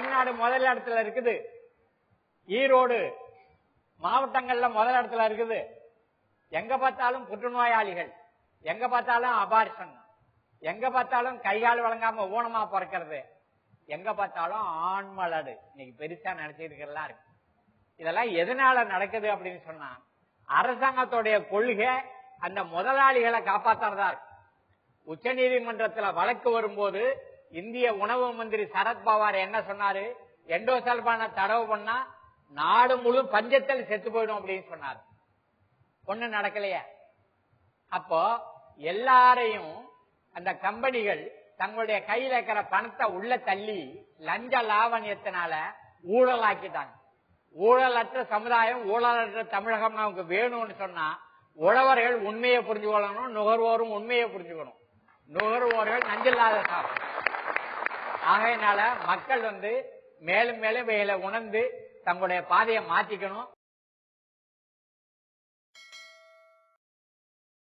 தமிழ்நாடு முதல் இடத்துல இருக்குது. ஈரோடு மாவட்டங்கள்ல முதல் இடத்துல இருக்குது. எங்க பார்த்தாலும் புற்றுநோயாளிகள் எங்க பார்த்தாலும் அபார்ஷன் எங்க பார்த்தாலும் கைகால் வழங்காம ஊனமா பிறக்கிறது எங்க பார்த்தாலும் ஆண்மலடு இன்னைக்கு பெருசா நினைச்சிருக்கிறதா இருக்கு. இதெல்லாம் எதனால நடக்குது அப்படின்னு சொன்னா அரசாங்கத்துடைய கொள்கை அந்த முதலாளிகளை காப்பாத்துறதா இருக்கு. உச்ச நீதிமன்றத்துல வழக்கு வரும்போது இந்திய உணவு மந்திரி சரத்பவார் என்ன சொன்னாரு? எண்டோசல்பான தடவு பண்ணா நாடு முழு பஞ்சத்தில் செத்து போயிடும் அப்படின்னு சொன்னார். ஒண்ணு நடக்கலையே. அப்போ எல்லாரையும் அந்த கம்பெனிகள் தங்களுடைய கையில இருக்கிற பணத்தை உள்ள தள்ளி லஞ்ச லாவணியத்தினால ஊழலாக்கிட்டாங்க. ஊழலற்ற சமுதாயம் ஊழலற்ற தமிழகம் நமக்கு வேணும்னு சொன்னா உழவர்கள் உண்மையை புரிஞ்சுக்கொள்ளணும் நுகர்வோரும் உண்மையை புரிஞ்சுக்கணும். நுகர்வோர்கள் நஞ்சில்லாத சாப்பிடும் ஆகையினால மக்கள் வந்து மேலும் மேலும் இவைகளை உணர்ந்து தங்களுடைய பாதையை மாத்திக்கணும்.